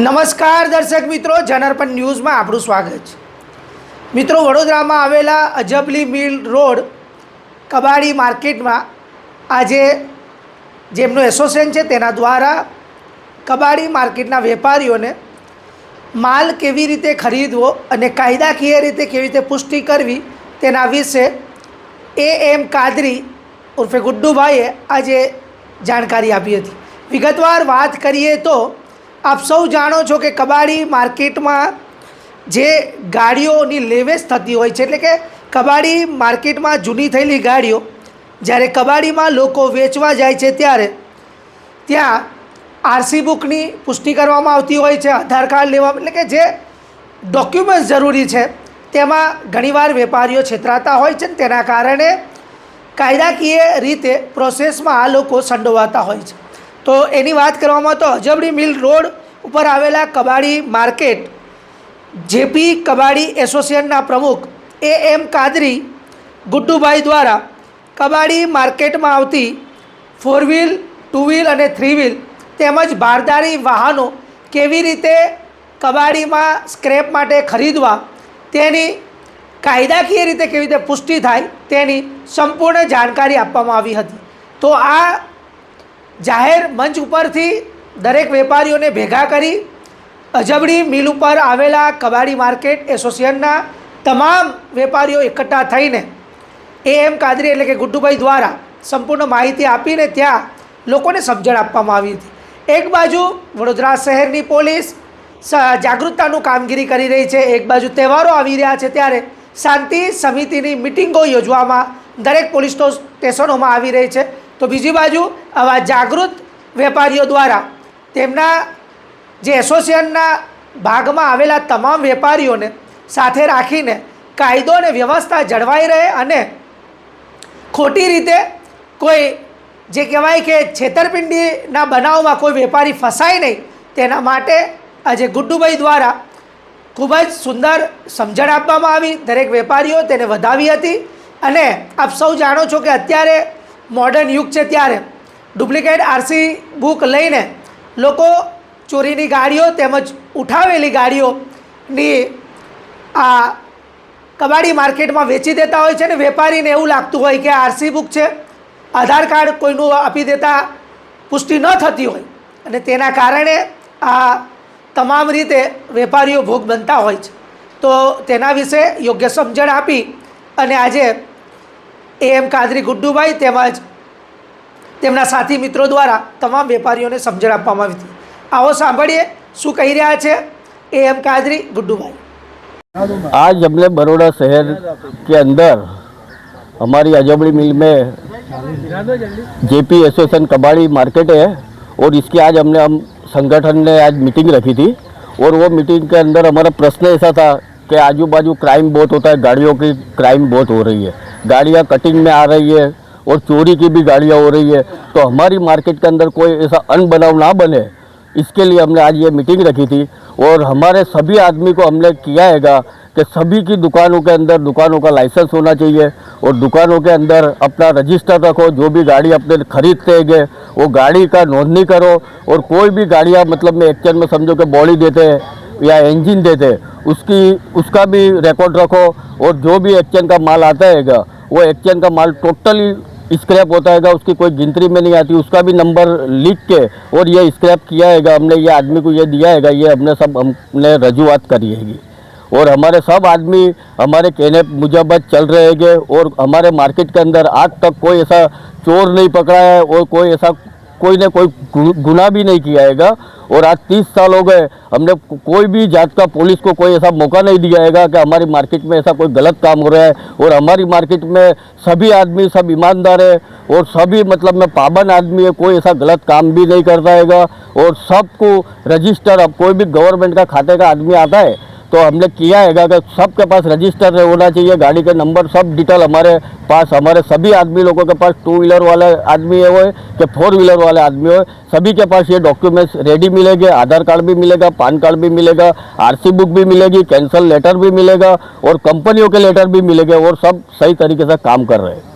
નમસ્કાર દર્શક મિત્રો જનરપન ન્યૂઝમાં આપણું સ્વાગત છે. મિત્રો, વડોદરામાં આવેલા અજબલી મિલ રોડ કબાડી માર્કેટમાં આજે જેમનું એસોસિએશન છે તેના દ્વારા કબાડી માર્કેટના વેપારીઓને માલ કેવી રીતે ખરીદવો અને કાયદાકીય રીતે કેવી રીતે પુષ્ટિ કરવી તેના વિશે એ એમ કાદરી ઉર્ફે ગુડ્ડુભાઈએ આજે જાણકારી આપી હતી. વિગતવાર વાત કરીએ તો આપ સૌ જાણો છો કે કબાડી માર્કેટમાં જે ગાડીઓની લેવેચ થતી હોય છે, એટલે કે કબાડી માર્કેટમાં જૂની થયેલી ગાડીઓ, જ્યારે કબાડીમાં લોકો વેચવા જાય છે ત્યારે ત્યાં આરસી બુકની પુષ્ટિ કરવામાં આવતી હોય છે, આધાર કાર્ડ લેવા, એટલે કે જે ડોક્યુમેન્ટ્સ જરૂરી છે, તેમાં ઘણીવાર વેપારીઓ છેતરાતા હોય છે તેના કારણે કાયદાકીય રીતે પ્રોસેસમાં આ લોકો સંડોવાતા હોય છે. તો એની વાત કરવામાં તો અજબડી મિલ રોડ ઉપર આવેલા કબાડી માર્કેટ, જેપી કબાડી એસોસિએશનના પ્રમુખ એ એમ કાદરી ગુડ્ડુભાઈ દ્વારા કબાડી માર્કેટમાં આવતી ફોર વ્હીલ, ટુ વ્હીલ અને થ્રી વ્હીલ તેમજ ભારદારી વાહનો કેવી રીતે કબાડીમાં સ્ક્રેપ માટે ખરીદવા તેની કાયદાકીય રીતે કેવી રીતે પુષ્ટિ થાય તેની સંપૂર્ણ જાણકારી આપવામાં આવી હતી. તો આ જાહેર મંચ ઉપરથી દરેક વેપારીઓને ભેગા કરી અજબડી મિલ ઉપર આવેલા કબાડી માર્કેટ એસોસિએશનના તમામ વેપારીઓ એકઠા થઈને એ એમ કાદરી એટલે કે ગુડ્ડુભાઈ દ્વારા સંપૂર્ણ માહિતી આપીને ત્યાં લોકોને સમજણ આપવામાં આવી હતી. એક બાજુ વડોદરા શહેરની પોલીસ જાગૃતતાનું કામગીરી કરી રહી છે, એક બાજુ તહેવારો આવી રહ્યા છે ત્યારે શાંતિ સમિતિની મિટિંગો યોજવામાં દરેક પોલીસ સ્ટેશનોમાં આવી રહી છે. તો બીજી બાજુ આવા જાગૃત વેપારીઓ દ્વારા તેમના જે એસોસિએશનના ભાગમાં આવેલા તમામ વેપારીઓને સાથે રાખીને કાયદો અને વ્યવસ્થા જળવાઈ રહે અને ખોટી રીતે કોઈ જે કહેવાય કે છેતરપિંડીના બનાવમાં કોઈ વેપારી ફસાય નહીં, તેના માટે આજે ગુડ્ડુભાઈ દ્વારા ખૂબ જ સુંદર સમજણ આપવામાં આવી. દરેક વેપારીઓ તેને વધાવી હતી. અને આપ સૌ જાણો છો કે અત્યારે મોડર્ન યુગ છે ત્યારે ડુપ્લિકેટ આરસી બુક લઈને લોકો ચોરીની ગાડીઓ તેમજ ઉઠાવેલી ગાડીઓની આ કબાડી માર્કેટમાં વેચી દેતા હોય છે ને વેપારીને એવું લાગતું હોય કે આરસી બુક છે. આધાર કાર્ડ કોઈનું આપી દેતા પુષ્ટિ ન થતી હોય અને તેના કારણે આ તમામ રીતે વેપારીઓ ભોગ બનતા હોય છે. તો તેના વિશે યોગ્ય સમજણ આપી અને આજે એ એમ કાદરી ગુડ્ડુભાઈ તેમજ તેમના સાથી મિત્રો દ્વારા તમામ વેપારીઓને સમજણ આપવામાં આવી હતી આવો સાંભળીએ શું કહી રહ્યા છે એ એમ કાદરી ગુડ્ડુભાઈ आज हमने बड़ौदा शहर के अंदर हमारी अजबड़ी मिल में जेपी एसोसिएशन कबाड़ी मार्केट है और इसकी आज हमने हम संगठन ने आज मीटिंग रखी थी और वो मीटिंग के अंदर हमारा प्रश्न ऐसा था कि आजू बाजू क्राइम बहुत होता है गाड़ियों की क्राइम बहुत हो रही है गाड़ियाँ कटिंग में आ रही है और चोरी की भी गाड़ियाँ हो रही है। तो हमारी मार्केट के अंदर कोई ऐसा अनबनाव ना बने। इसके लिए हमने आज ये मीटिंग रखी थी और हमारे सभी आदमी को हमने किया हैगा कि सभी की दुकानों के अंदर दुकानों का लाइसेंस होना चाहिए और दुकानों के अंदर अपना रजिस्टर रखो, जो भी गाड़ी अपने खरीदते हैं वो गाड़ी का नोंदनी करो और कोई भी गाड़ियाँ मतलब में एक्चुअल में समझो कि बॉडी देते हैं या इंजन देते उसकी, उसका भी रिकॉर्ड रखो और जो भी एक्चन का माल आता हैगा, वो एक्चन का माल टोटली स्क्रैप होता है उसकी कोई गिनती में नहीं आती, उसका भी नंबर लिख के और ये स्क्रैप किया है हमने ये आदमी को ये दिया है ये हमने सब, हमने रजूआत करी है और हमारे सब आदमी, हमारे कहने मुजब चल रहे हैं और हमारे मार्केट के अंदर आज तक कोई ऐसा चोर नहीं पकड़ा है, और कोई ऐसा कोई ने कोई गु- गुनाह भी नहीं किया हैगा और आज तीस साल हो गए, हमने कोई भी जात का पुलिस को कोई ऐसा मौका नहीं दिया हैगा कि हमारी मार्केट में ऐसा कोई गलत काम हो रहा है। और हमारी मार्केट में सभी आदमी, सब ईमानदार है और सभी मतलब में पाबंद आदमी है, कोई ऐसा गलत काम भी नहीं करता हैगा और सबको रजिस्टर, अब कोई भी गवर्नमेंट का खाते का आदमी आता है तो हमने किया है कि सबके पास रजिस्टर होना चाहिए, गाड़ी के नंबर सब डिटेल हमारे पास, हमारे सभी आदमी लोगों के पास टू व्हीलर वाले आदमी है कि फोर व्हीलर वाले आदमी हो, सभी के पास ये डॉक्यूमेंट्स रेडी मिलेंगे, आधार कार्ड भी मिलेगा पान कार्ड भी मिलेगा आरसी बुक भी मिलेगी कैंसल लेटर भी मिलेगा, और कंपनियों के लेटर भी मिलेंगे, और सब सही तरीके से काम कर रहे हैं।